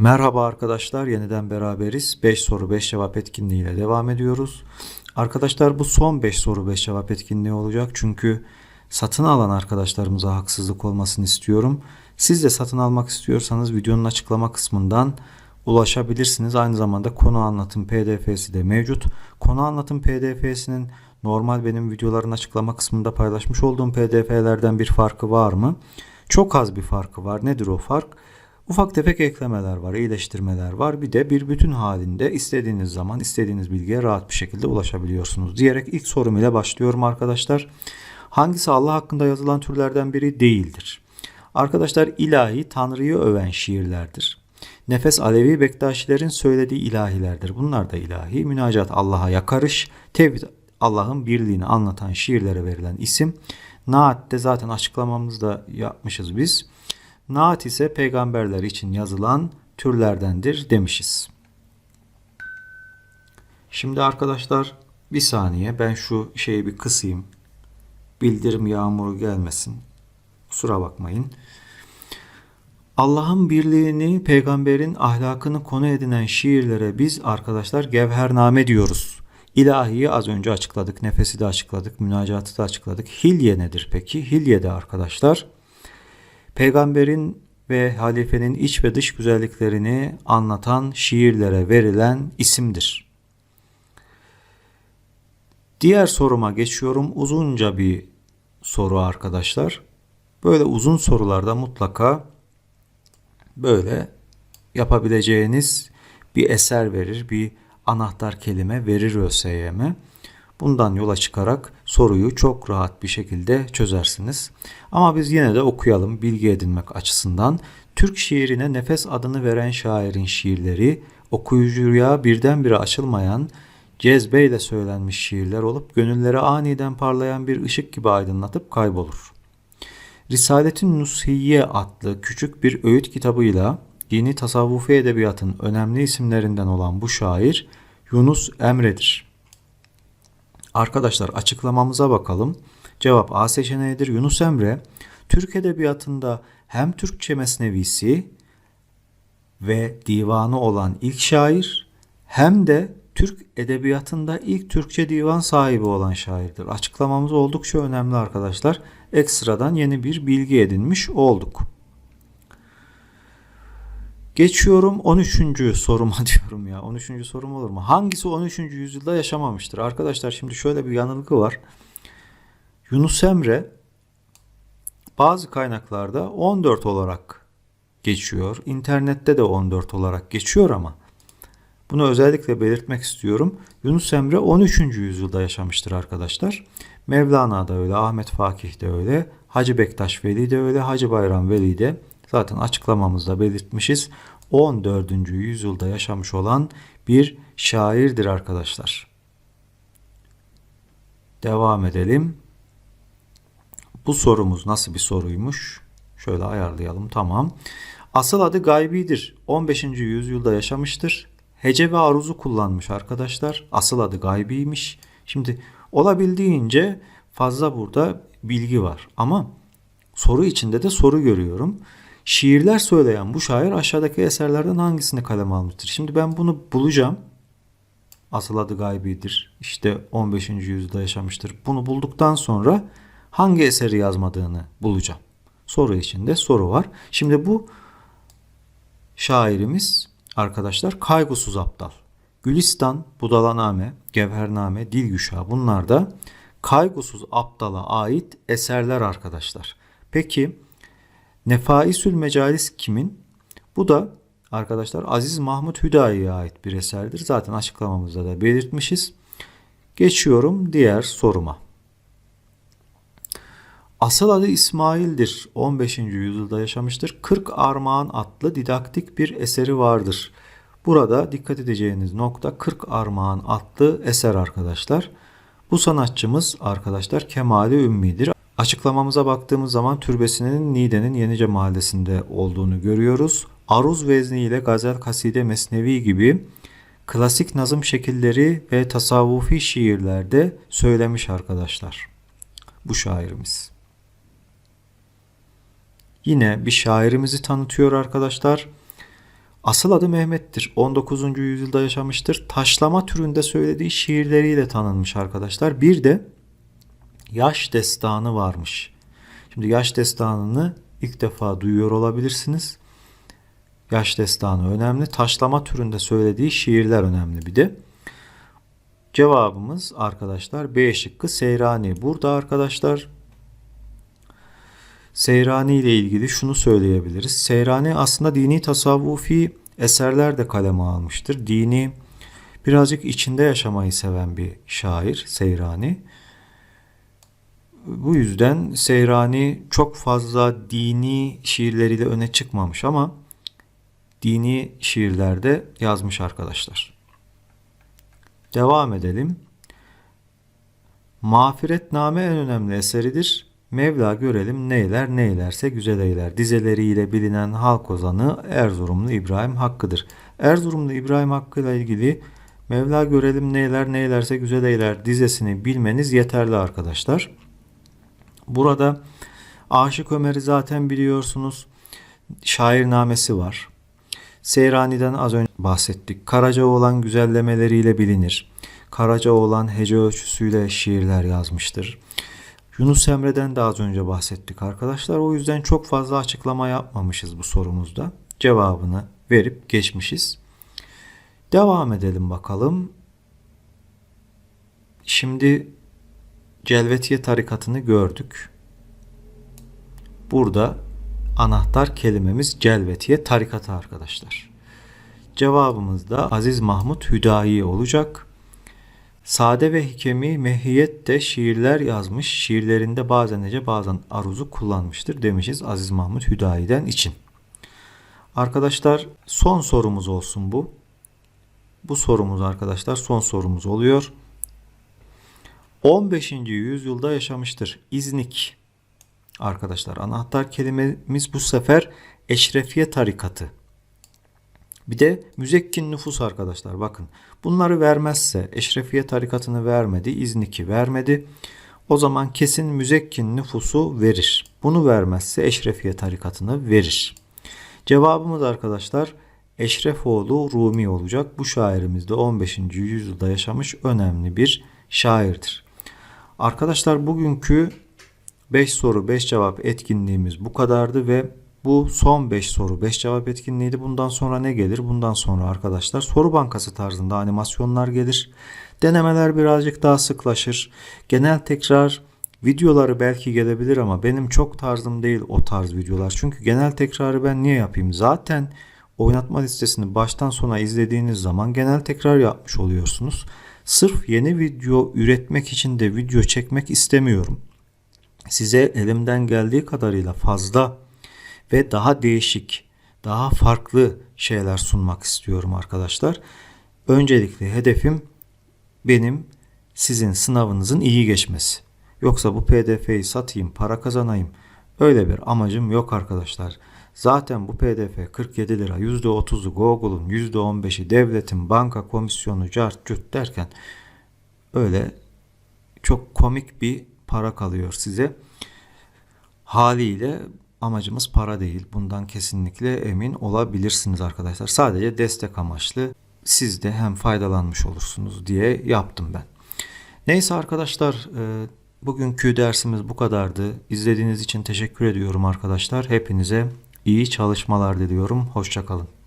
Merhaba arkadaşlar, yeniden beraberiz. 5 soru 5 cevap etkinliğiyle devam ediyoruz. Arkadaşlar bu son 5 soru 5 cevap etkinliği olacak. Çünkü satın alan arkadaşlarımıza haksızlık olmasını istiyorum. Siz de satın almak istiyorsanız videonun açıklama kısmından ulaşabilirsiniz. Aynı zamanda konu anlatım pdf'si de mevcut. Konu anlatım pdf'sinin normal benim videoların açıklama kısmında paylaşmış olduğum pdf'lerden bir farkı var mı? Çok az bir farkı var. Nedir o fark? Ufak tefek eklemeler var, iyileştirmeler var. Bir de bir bütün halinde istediğiniz zaman istediğiniz bilgiye rahat bir şekilde ulaşabiliyorsunuz. Diyerek ilk sorum ile başlıyorum arkadaşlar. Hangisi Allah hakkında yazılan türlerden biri değildir? Arkadaşlar ilahi Tanrı'yı öven şiirlerdir. Nefes Alevi Bektaşilerin söylediği ilahilerdir. Bunlar da ilahi. Münacat Allah'a yakarış, tevhid Allah'ın birliğini anlatan şiirlere verilen isim. Naat de zaten açıklamamızda yapmışız biz. Naat ise peygamberler için yazılan türlerdendir demişiz. Şimdi arkadaşlar bir saniye ben şu şeyi bir kısayım. Bildirim yağmuru gelmesin. Kusura bakmayın. Allah'ın birliğini, peygamberin ahlakını konu edinen şiirlere biz arkadaşlar gevhername diyoruz. İlahiyi az önce açıkladık, nefesi de açıkladık, münacatı da açıkladık. Hilye nedir peki? Hilye de arkadaşlar peygamberin ve halifenin iç ve dış güzelliklerini anlatan şiirlere verilen isimdir. Diğer soruma geçiyorum. Uzunca bir soru arkadaşlar. Böyle uzun sorularda mutlaka böyle yapabileceğiniz bir eser verir, bir anahtar kelime verir ÖSYM. Bundan yola çıkarak soruyu çok rahat bir şekilde çözersiniz. Ama biz yine de okuyalım bilgi edinmek açısından. Türk şiirine nefes adını veren şairin şiirleri okuyucuya birdenbire açılmayan cezbeyle söylenmiş şiirler olup gönüllere aniden parlayan bir ışık gibi aydınlatıp kaybolur. Risaletin Nushiye adlı küçük bir öğüt kitabıyla dini tasavvufi edebiyatın önemli isimlerinden olan bu şair Yunus Emre'dir. Arkadaşlar açıklamamıza bakalım. Cevap A seçeneğidir. Yunus Emre Türk edebiyatında hem Türkçe mesnevisi ve divanı olan ilk şair hem de Türk edebiyatında ilk Türkçe divan sahibi olan şairdir. Açıklamamız oldukça önemli arkadaşlar. Ekstradan yeni bir bilgi edinmiş olduk. Geçiyorum 13. soruma diyorum ya. 13. sorum olur mu? Hangisi 13. yüzyılda yaşamamıştır? Arkadaşlar şimdi şöyle bir yanılgı var. Yunus Emre bazı kaynaklarda 14 olarak geçiyor. İnternette de 14 olarak geçiyor ama bunu özellikle belirtmek istiyorum. Yunus Emre 13. yüzyılda yaşamıştır arkadaşlar. Mevlana da öyle, Ahmet Fakih de öyle, Hacı Bektaş Veli de öyle, Hacı Bayram Veli de zaten açıklamamızda belirtmişiz. 14. yüzyılda yaşamış olan bir şairdir arkadaşlar. Devam edelim. Bu sorumuz nasıl bir soruymuş? Şöyle ayarlayalım. Tamam. Asıl adı Gaybi'dir. 15. yüzyılda yaşamıştır. Hece ve aruzu kullanmış arkadaşlar. Asıl adı Gaybi'ymiş. Şimdi olabildiğince fazla burada bilgi var. Ama soru içinde de soru görüyorum. Şiirler söyleyen bu şair aşağıdaki eserlerden hangisini kaleme almıştır? Şimdi ben bunu bulacağım. Asıl adı Gaybi'dir. İşte 15. yüzyılda yaşamıştır. Bunu bulduktan sonra hangi eseri yazmadığını bulacağım. Soru içinde soru var. Şimdi bu şairimiz arkadaşlar Kaygusuz Aptal. Gülistan, Budalaname, Gevhername, Dilgüşah bunlar da Kaygusuz Aptal'a ait eserler arkadaşlar. Peki Nefaisül Mecalis kimin? Bu da arkadaşlar Aziz Mahmut Hüdayi'ye ait bir eserdir. Zaten açıklamamızda da belirtmişiz. Geçiyorum diğer soruma. Asıl adı İsmail'dir. 15. yüzyılda yaşamıştır. 40 Armağan adlı didaktik bir eseri vardır. Burada dikkat edeceğiniz nokta 40 Armağan adlı eser arkadaşlar. Bu sanatçımız arkadaşlar Kemali Ümmi'dir. Açıklamamıza baktığımız zaman türbesinin Niğde'nin Yenice mahallesinde olduğunu görüyoruz. Aruz vezni ile gazel, kaside, mesnevi gibi klasik nazım şekilleri ve tasavvufi şiirlerde söylemiş arkadaşlar. Bu şairimiz. Yine bir şairimizi tanıtıyor arkadaşlar. Asıl adı Mehmet'tir. 19. yüzyılda yaşamıştır. Taşlama türünde söylediği şiirleriyle tanınmış arkadaşlar. Bir de Yaş Destanı varmış. Şimdi Yaş Destanı'nı ilk defa duyuyor olabilirsiniz. Yaş Destanı önemli. Taşlama türünde söylediği şiirler önemli bir de. Cevabımız arkadaşlar B şıkkı Seyrani. Burada arkadaşlar Seyrani ile ilgili şunu söyleyebiliriz. Seyrani aslında dini tasavvufi eserler de kaleme almıştır. Dini birazcık içinde yaşamayı seven bir şair Seyrani. Bu yüzden Seyrani çok fazla dini şiirleriyle öne çıkmamış ama dini şiirlerde yazmış arkadaşlar. Devam edelim. Mağfiretname en önemli eseridir. Mevla görelim neyler neylerse güzel eyler. Dizeleriyle bilinen halk ozanı Erzurumlu İbrahim Hakkı'dır. Erzurumlu İbrahim Hakkı ile ilgili Mevla görelim neyler neylerse güzel eyler dizesini bilmeniz yeterli arkadaşlar. Burada Aşık Ömer'i zaten biliyorsunuz. Şairnamesi var. Seyrani'den az önce bahsettik. Karacaoğlan güzellemeleriyle bilinir. Karacaoğlan hece ölçüsüyle şiirler yazmıştır. Yunus Emre'den de az önce bahsettik arkadaşlar. O yüzden çok fazla açıklama yapmamışız bu sorumuzda. Cevabını verip geçmişiz. Devam edelim bakalım. Şimdi Celvetiye tarikatını gördük. Burada anahtar kelimemiz Celvetiye tarikatı arkadaşlar. Cevabımız da Aziz Mahmut Hüdayi olacak. Sade ve Hikemi Mehiyet de şiirler yazmış. Şiirlerinde bazen ece bazen aruzu kullanmıştır demişiz Aziz Mahmut Hüdayi'den için. Arkadaşlar son sorumuz olsun bu. Bu sorumuz arkadaşlar son sorumuz oluyor. 15. yüzyılda yaşamıştır. İznik. Arkadaşlar anahtar kelimemiz bu sefer Eşrefiye tarikatı. Bir de müzekkin nüfus arkadaşlar bakın. Bunları vermezse Eşrefiye tarikatını vermedi, İznik'i vermedi. O zaman kesin müzekkin nüfusu verir. Bunu vermezse Eşrefiye tarikatını verir. Cevabımız arkadaşlar Eşrefoğlu Rumi olacak. Bu şairimiz de 15. yüzyılda yaşamış önemli bir şairdir. Arkadaşlar bugünkü 5 soru 5 cevap etkinliğimiz bu kadardı ve bu son 5 soru 5 cevap etkinliğiydi. Bundan sonra ne gelir? Bundan sonra arkadaşlar soru bankası tarzında animasyonlar gelir. Denemeler birazcık daha sıklaşır. Genel tekrar videoları belki gelebilir ama benim çok tarzım değil o tarz videolar. Çünkü genel tekrarı ben niye yapayım? Zaten oynatma listesini baştan sona izlediğiniz zaman genel tekrar yapmış oluyorsunuz. Sırf yeni video üretmek için de video çekmek istemiyorum. Size elimden geldiği kadarıyla fazla ve daha değişik, daha farklı şeyler sunmak istiyorum arkadaşlar. Öncelikle hedefim benim sizin sınavınızın iyi geçmesi. Yoksa bu PDF'yi satayım, para kazanayım. Öyle bir amacım yok arkadaşlar. Zaten bu PDF 47 lira, %30'u Google'un, %15'i devletin, banka komisyonu, cart cürt derken öyle çok komik bir para kalıyor size. Haliyle amacımız para değil. Bundan kesinlikle emin olabilirsiniz arkadaşlar. Sadece destek amaçlı siz de hem faydalanmış olursunuz diye yaptım ben. Neyse arkadaşlar e, bugünkü dersimiz bu kadardı. İzlediğiniz için teşekkür ediyorum arkadaşlar. Hepinize iyi çalışmalar diliyorum. Hoşçakalın.